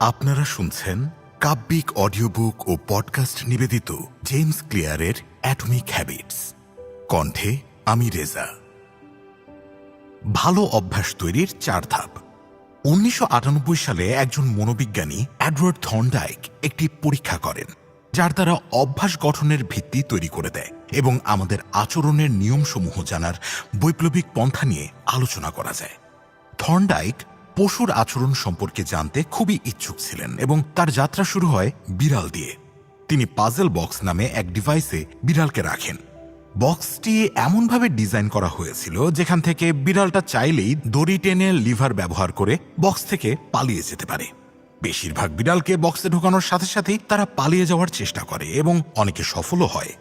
আপনারা শুনছেন কাব্যিক অডিও বুক ও পডকাস্ট নিবেদিত জেমস ক্লিয়ারের অ্যাটমিক হ্যাবিটস। কণ্ঠে আমি রেজা। ভালো অভ্যাস তৈরির চার ধাপ। উনিশশো আটানব্বই সালে একজন মনোবিজ্ঞানী অ্যাডওয়ার্ড থর্নডাইক একটি পরীক্ষা করেন, যার দ্বারা অভ্যাস গঠনের ভিত্তি তৈরি করে দেয় এবং আমাদের আচরণের নিয়মসমূহ জানার বৈপ্লবিক পন্থা নিয়ে আলোচনা করা যায়। থর্নডাইক পশুর আচরণ সম্পর্কে জানতে খুবই ইচ্ছুক ছিলেন এবং তার যাত্রা শুরু হয় বিড়াল দিয়ে। তিনি পাজেল বক্স নামে এক ডিভাইসে বিড়ালকে রাখেন। বক্সটি এমনভাবে ডিজাইন করা হয়েছিল যেখান থেকে বিড়ালটা চাইলেই দড়ি টেনে লিভার ব্যবহার করে বক্স থেকে পালিয়ে যেতে পারে। বেশিরভাগ বিড়ালকে বক্সে ঢোকানোর সাথে সাথেই তারা পালিয়ে যাওয়ার চেষ্টা করে এবং অনেকে সফলও হয়।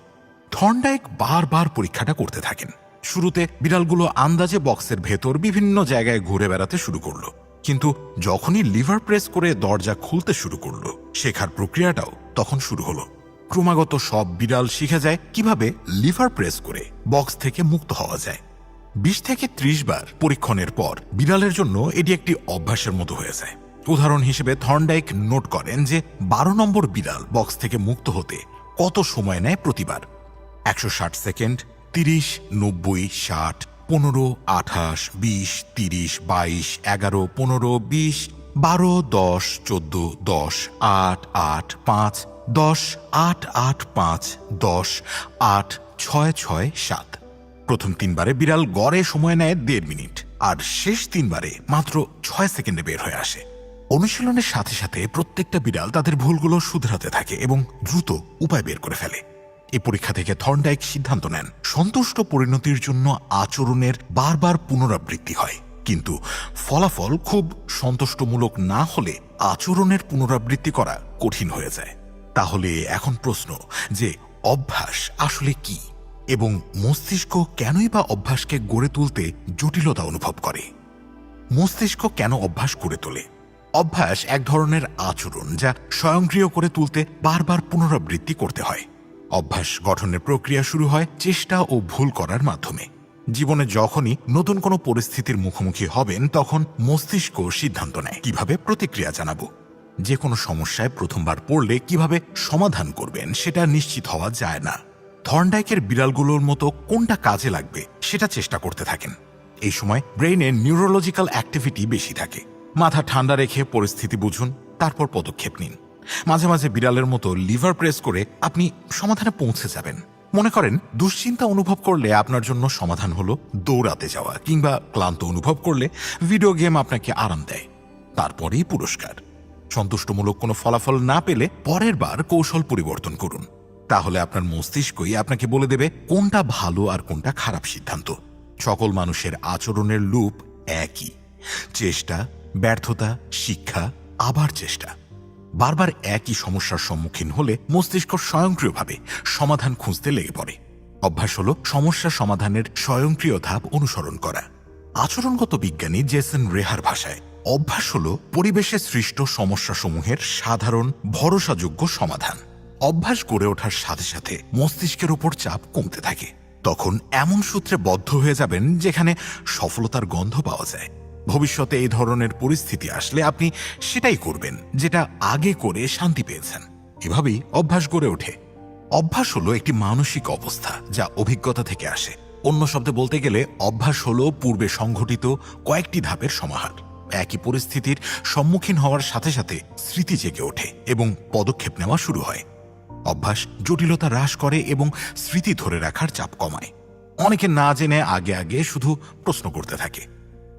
থর্নডাইক বারবার পরীক্ষাটা করতে থাকেন। শুরুতে বিড়ালগুলো আন্দাজে বক্সের ভেতর বিভিন্ন জায়গায় ঘুরে বেড়াতে শুরু করল। কিন্তু যখনই লিভার প্রেস করে দরজা খুলতে শুরু করল, শেখার প্রক্রিয়াটাও তখন শুরু হলো। ক্রমাগত সব বিড়াল শিখে যায় কীভাবে লিভার প্রেস করে বক্স থেকে মুক্ত হওয়া যায়। বিশ থেকে ত্রিশ বার পরীক্ষণের পর বিড়ালের জন্য এটি একটি অভ্যাসের মতো হয়ে যায়। উদাহরণ হিসেবে থর্নডাইক নোট করেন যে বারো নম্বর বিড়াল বক্স থেকে মুক্ত হতে কত সময় নেয় প্রতিবার? একশো ষাট সেকেন্ড, তিরিশ, নব্বই, ষাট পনেরো, আঠাশ, বিশ, তিরিশ, বাইশ, এগারো, পনেরো, বিশ, বারো, দশ, চোদ্দ, দশ, আট আট, পাঁচ, দশ, আট আট, পাঁচ, দশ, আট, ছয় ছয়, সাত। প্রথম তিনবারে বিড়াল গড়ে সময় নেয় দেড় মিনিট, আর শেষ তিনবারে মাত্র ছয় সেকেন্ডে বের হয়ে আসে। অনুশীলনের সাথে সাথে প্রত্যেকটা বিড়াল তাদের ভুলগুলো শুধরাতে থাকে এবং দ্রুত উপায় বের করে ফেলে। এই পরীক্ষা থেকে থর্নডাইক সিদ্ধান্ত নেন। সন্তুষ্ট পরিণতির জন্য আচরণের বারবার পুনরাবৃত্তি হয়। কিন্তু ফলাফল খুব সন্তুষ্টমূলক না হলে আচরণের পুনরাবৃত্তি করা কঠিন হয়ে যায়। তাহলে এখন প্রশ্ন যে অভ্যাস আসলে কি? এবং মস্তিষ্ক কেনই বা অভ্যাসকে গড়ে তুলতে জটিলতা অনুভব করে? মস্তিষ্ক কেন অভ্যাস করে তোলে? অভ্যাস এক ধরনের আচরণ যা স্বয়ংক্রিয় করে তুলতে বারবার পুনরাবৃত্তি করতে হয়। অভ্যাস গঠনের প্রক্রিয়া শুরু হয় চেষ্টা ও ভুল করার মাধ্যমে। জীবনে যখনই নতুন কোনো পরিস্থিতির মুখোমুখি হবেন, তখন মস্তিষ্ক সিদ্ধান্ত নেয়, কীভাবে প্রতিক্রিয়া জানাব? যে কোনো সমস্যায় প্রথমবার পড়লে কীভাবে সমাধান করবেন, সেটা নিশ্চিত হওয়া যায় না। থর্নডাইকের বিড়ালগুলোর মতো কোনটা কাজে লাগবে, সেটা চেষ্টা করতে থাকেন। এই সময় ব্রেইনে নিউরোলজিক্যাল অ্যাক্টিভিটি বেশি থাকে। মাথা ঠান্ডা রেখে পরিস্থিতি বুঝুন, তারপর পদক্ষেপ নিন। মাঝে মাঝে বিড়ালের মতো লিভার প্রেস করে আপনি সমাধানে পৌঁছে যাবেন। মনে করেন, দুশ্চিন্তা অনুভব করলে আপনার জন্য সমাধান হলো দৌড়াতে যাওয়া কিংবা ক্লান্ত অনুভব করলে ভিডিও গেম আপনাকে আরাম দেয়। তারপরেই পুরস্কার। সন্তুষ্টমূলক কোনো ফলাফল না পেলে পরের বার কৌশল পরিবর্তন করুন। তাহলে আপনার মস্তিষ্কই আপনাকে বলে দেবে কোনটা ভালো আর কোনটা খারাপ সিদ্ধান্ত। সকল মানুষের আচরণের লুপ একই। চেষ্টা, ব্যর্থতা, শিক্ষা, আবার চেষ্টা। বারবার একই সমস্যার সম্মুখীন হলে মস্তিষ্ক স্বয়ংক্রিয়ভাবে সমাধান খুঁজতে লেগে পড়ে। অভ্যাস হল সমস্যা সমাধানের স্বয়ংক্রিয় ধাপ অনুসরণ করা। আচরণগত বিজ্ঞানী জেসন রেহার ভাষায়, অভ্যাস হল পরিবেশে সৃষ্ট সমস্যাসমূহের সাধারণ, ভরসাযোগ্য সমাধান। অভ্যাস গড়ে ওঠার সাথে সাথে মস্তিষ্কের ওপর চাপ কমতে থাকে। তখন এমন সূত্রে বদ্ধ হয়ে যাবেন যেখানে সফলতার গন্ধ পাওয়া যায়। ভবিষ্যতে এই ধরনের পরিস্থিতি আসলে আপনি সেটাই করবেন, যেটা আগে করে শান্তি পেয়েছেন। এভাবেই অভ্যাস গড়ে ওঠে। অভ্যাস হলো একটি মানসিক অবস্থা, যা অভিজ্ঞতা থেকে আসে। অন্য শব্দে বলতে গেলে অভ্যাস হলো পূর্বে সংঘটিত কয়েকটি ধাপের সমাহার। একই পরিস্থিতির সম্মুখীন হওয়ার সাথে সাথে স্মৃতি জেগে ওঠে এবং পদক্ষেপ নেওয়া শুরু হয়। অভ্যাস জটিলতা হ্রাস করে এবং স্মৃতি ধরে রাখার চাপ কমায়। অনেকে না জেনে আগে আগে শুধু প্রশ্ন করতে থাকে।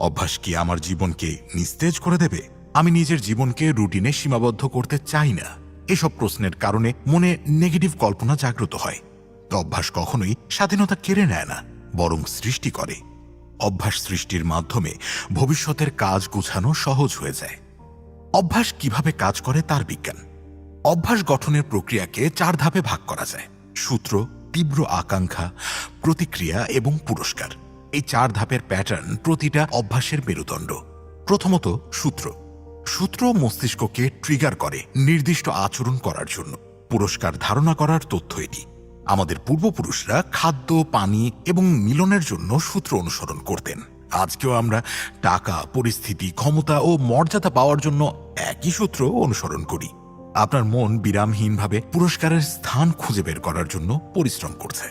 অভ্যাস কি আমার জীবনকে নিস্তেজ করে দেবে? আমি নিজের জীবনকে রুটিনে সীমাবদ্ধ করতে চাই না। এসব প্রশ্নের কারণে মনে নেগেটিভ কল্পনা জাগ্রত হয়। তো অভ্যাস কখনোই স্বাধীনতা কেড়ে নেয় না, বরং সৃষ্টি করে। অভ্যাস সৃষ্টির মাধ্যমে ভবিষ্যতের কাজ গুছানো সহজ হয়ে যায়। অভ্যাস কীভাবে কাজ করে তার বিজ্ঞান। অভ্যাস গঠনের প্রক্রিয়াকে চার ধাপে ভাগ করা যায়। সূত্র, তীব্র আকাঙ্ক্ষা, প্রতিক্রিয়া এবং পুরস্কার। এই চার ধাপের প্যাটার্ন প্রতিটা অভ্যাসের মেরুদণ্ড। প্রথমত সূত্র। সূত্র মস্তিষ্ককে ট্রিগার করে নির্দিষ্ট আচরণ করার জন্য। পুরস্কার ধারণা করার তথ্য এটি। আমাদের পূর্বপুরুষরা খাদ্য, পানি এবং মিলনের জন্য সূত্র অনুসরণ করতেন। আজকেও আমরা টাকা, পরিস্থিতি, ক্ষমতা ও মর্যাদা পাওয়ার জন্য একই সূত্র অনুসরণ করি। আপনার মন বিরামহীনভাবে পুরস্কারের স্থান খুঁজে বের করার জন্য পরিশ্রম করছে।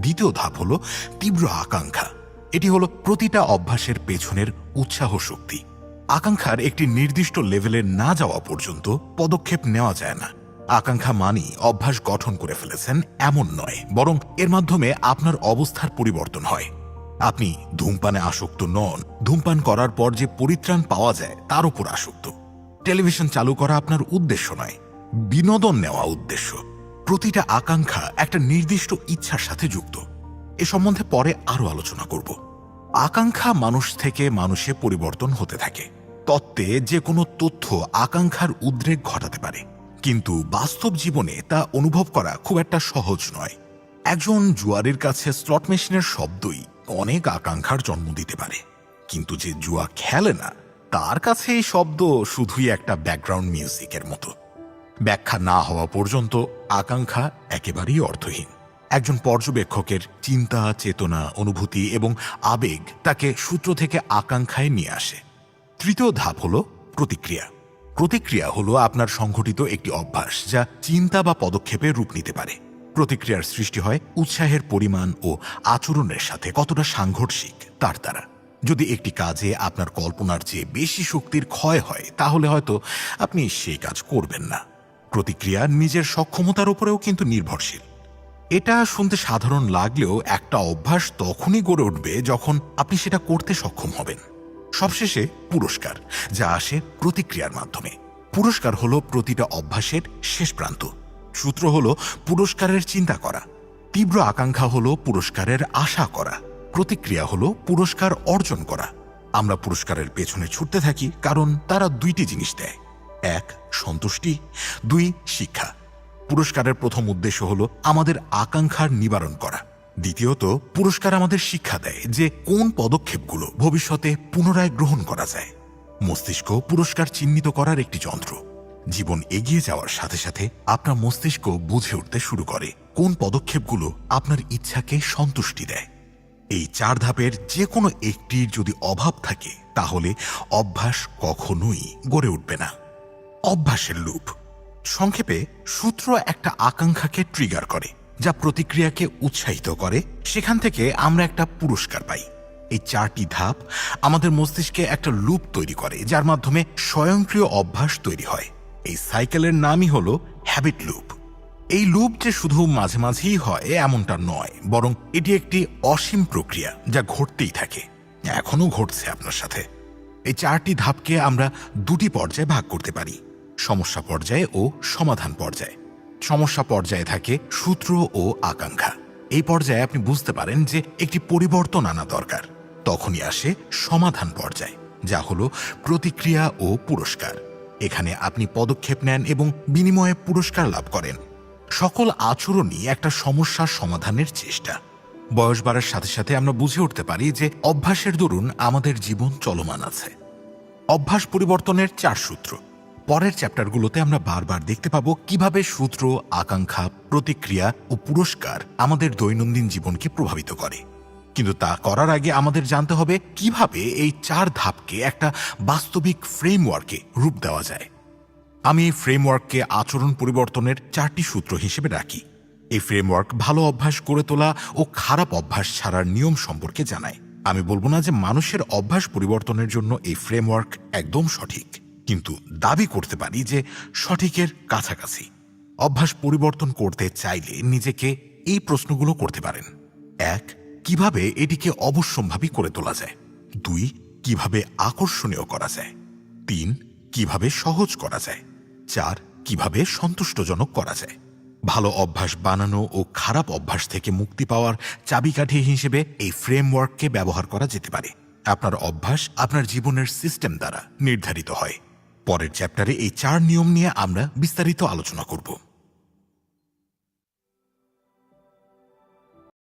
দ্বিতীয় ধাপ হল তীব্র আকাঙ্ক্ষা। এটি হলো প্রতিটা অভ্যাসের পেছনের উৎসাহ শক্তি। আকাঙ্ক্ষার একটি নির্দিষ্ট লেভেলে না যাওয়া পর্যন্ত পদক্ষেপ নেওয়া যায় না। আকাঙ্ক্ষা মানি অভ্যাস গঠন করে ফেলেছেন এমন নয়, বরং এর মাধ্যমে আপনার অবস্থার পরিবর্তন হয়। আপনি ধূমপানে আসক্ত নন, ধূমপান করার পর যে পরিত্রাণ পাওয়া যায় তার উপর আসক্ত। টেলিভিশন চালু করা আপনার উদ্দেশ্য নয়, বিনোদন নেওয়া উদ্দেশ্য। প্রতিটা আকাঙ্ক্ষা একটা নির্দিষ্ট ইচ্ছার সাথে যুক্ত। এ সম্বন্ধে পরে আরও আলোচনা করব। আকাঙ্ক্ষা মানুষ থেকে মানুষে পরিবর্তন হতে থাকে। তত্ত্বে যে কোনো তথ্য আকাঙ্ক্ষার উদ্রেক ঘটাতে পারে। কিন্তু বাস্তব জীবনে তা অনুভব করা খুব একটা সহজ নয়। একজন জুয়ারের কাছে স্লট মেশিনের শব্দই অনেক আকাঙ্ক্ষার জন্ম দিতে পারে। কিন্তু যে জুয়া খেলে না, তার কাছে এই শব্দ শুধুই একটা ব্যাকগ্রাউন্ড মিউজিকের মতো। ব্যাখ্যা না হওয়া পর্যন্ত আকাঙ্ক্ষা একেবারেই অর্থহীন। একজন পর্যবেক্ষকের চিন্তা, চেতনা, অনুভূতি এবং আবেগ তাকে সূত্র থেকে আকাঙ্ক্ষায় নিয়ে আসে। তৃতীয় ধাপ হলো প্রতিক্রিয়া। প্রতিক্রিয়া হলো আপনার সংঘটিত একটি অভ্যাস যা চিন্তা বা পদক্ষেপে রূপ নিতে পারে। প্রতিক্রিয়ার সৃষ্টি হয় উৎসাহের পরিমাণ ও আচরণের সাথে কতটা সাংঘর্ষিক তার দ্বারা। যদি একটি কাজে আপনার কল্পনার চেয়ে বেশি শক্তির ক্ষয় হয়, তাহলে হয়তো আপনি সেই কাজ করবেন না। প্রতিক্রিয়া নিজের সক্ষমতার উপরেও কিন্তু নির্ভরশীল। এটা শুনতে সাধারণ লাগলেও একটা অভ্যাস তখনই গড়ে উঠবে যখন আপনি সেটা করতে সক্ষম হবেন। সবশেষে পুরস্কার, যা আসে প্রতিক্রিয়ার মাধ্যমে। পুরস্কার হলো প্রতিটা অভ্যাসের শেষ প্রান্ত। সূত্র হলো পুরস্কারের চিন্তা করা। তীব্র আকাঙ্ক্ষা হলো পুরস্কারের আশা করা। প্রতিক্রিয়া হলো পুরস্কার অর্জন করা। আমরা পুরস্কারের পেছনে ছুটতে থাকি কারণ তারা দুইটি জিনিস দেয়। এক, সন্তুষ্টি, দুই, শিক্ষা। পুরস্কারের প্রথম উদ্দেশ্য হলো আমাদের আকাঙ্ক্ষার নিবারণ করা। দ্বিতীয়ত, পুরস্কার আমাদের শিক্ষা দেয় যে কোন পদক্ষেপগুলো ভবিষ্যতে পুনরায় গ্রহণ করা যায়। মস্তিষ্ক পুরস্কার চিহ্নিত করার একটি যন্ত্র। জীবন এগিয়ে যাওয়ার সাথে সাথে আপনার মস্তিষ্ক বুঝে উঠতে শুরু করে কোন পদক্ষেপগুলো আপনার ইচ্ছাকে সন্তুষ্টি দেয়। এই চার ধাপের যে কোনো একটির যদি অভাব থাকে, তাহলে অভ্যাস কখনোই গড়ে উঠবে না। অভ্যাসের লুপ। সংক্ষেপে, সূত্র একটা আকাঙ্ক্ষাকে ট্রিগার করে, যা প্রতিক্রিয়াকে উৎসাহিত করে। সেখান থেকে আমরা একটা পুরস্কার পাই। এই চারটি ধাপ আমাদের মস্তিষ্কে একটা লুপ তৈরি করে, যার মাধ্যমে স্বয়ংক্রিয় অভ্যাস তৈরি হয়। এই সাইকেলের নামই হলো হ্যাবিট লুপ এই লুপ যে শুধু মাঝে মাঝেই হয়, এমনটা নয়, বরং এটি একটি অসীম প্রক্রিয়া, যা ঘটতেই থাকে এখনও ঘটছে আপনার সাথে। এই চারটি ধাপকে আমরা দুটি পর্যায়ে ভাগ করতে পারি। সমস্যা পর্যায়ে ও সমাধান পর্যায়ে। সমস্যা পর্যায়ে থাকে সূত্র ও আকাঙ্ক্ষা। এই পর্যায়ে আপনি বুঝতে পারেন যে একটি পরিবর্তন আনা দরকার। তখনই আসে সমাধান পর্যায়, যা হলো প্রতিক্রিয়া ও পুরস্কার। এখানে আপনি পদক্ষেপ নেন এবং বিনিময়ে পুরস্কার লাভ করেন। সকল আচরণই একটা সমস্যার সমাধানের চেষ্টা। বয়স বাড়ার সাথে সাথে আমরা বুঝে উঠতে পারি যে অভ্যাসের দরুন আমাদের জীবন চলমান আছে। অভ্যাস পরিবর্তনের চার সূত্র। পরের চ্যাপ্টারগুলোতে আমরা বারবার দেখতে পাবো কীভাবে সূত্র, আকাঙ্ক্ষা, প্রতিক্রিয়া ও পুরস্কার আমাদের দৈনন্দিন জীবনকে প্রভাবিত করে। কিন্তু তা করার আগে আমাদের জানতে হবে কীভাবে এই চার ধাপকে একটা বাস্তবিক ফ্রেমওয়ার্কে রূপ দেওয়া যায়। আমি এই ফ্রেমওয়ার্ককে আচরণ পরিবর্তনের চারটি সূত্র হিসেবে রাখি। এই ফ্রেমওয়ার্ক ভালো অভ্যাস গড়ে তোলা ও খারাপ অভ্যাস ছাড়ার নিয়ম সম্পর্কে জানায়। আমি বলব না যে মানুষের অভ্যাস পরিবর্তনের জন্য এই ফ্রেমওয়ার্ক একদম সঠিক। কিন্তু দাবি করতে পারি যে সঠিকের কাছাকাছি। অভ্যাস পরিবর্তন করতে চাইলে নিজেকে এই প্রশ্নগুলো করতে পারেন। এক, কীভাবে এটিকে অবশ্যম্ভাবী করে তোলা যায়? দুই, কীভাবে আকর্ষণীয় করা যায়? তিন, কীভাবে সহজ করা যায়? চার, কীভাবে সন্তুষ্টজনক করা যায়? ভালো অভ্যাস বানানো ও খারাপ অভ্যাস থেকে মুক্তি পাওয়ার চাবিকাঠি হিসেবে এই ফ্রেমওয়ার্ককে ব্যবহার করা যেতে পারে। আপনার অভ্যাস আপনার জীবনের সিস্টেম দ্বারা নির্ধারিত হয়। পরের চ্যাপ্টারে এই চার নিয়ম নিয়ে আমরা বিস্তারিত আলোচনা করব।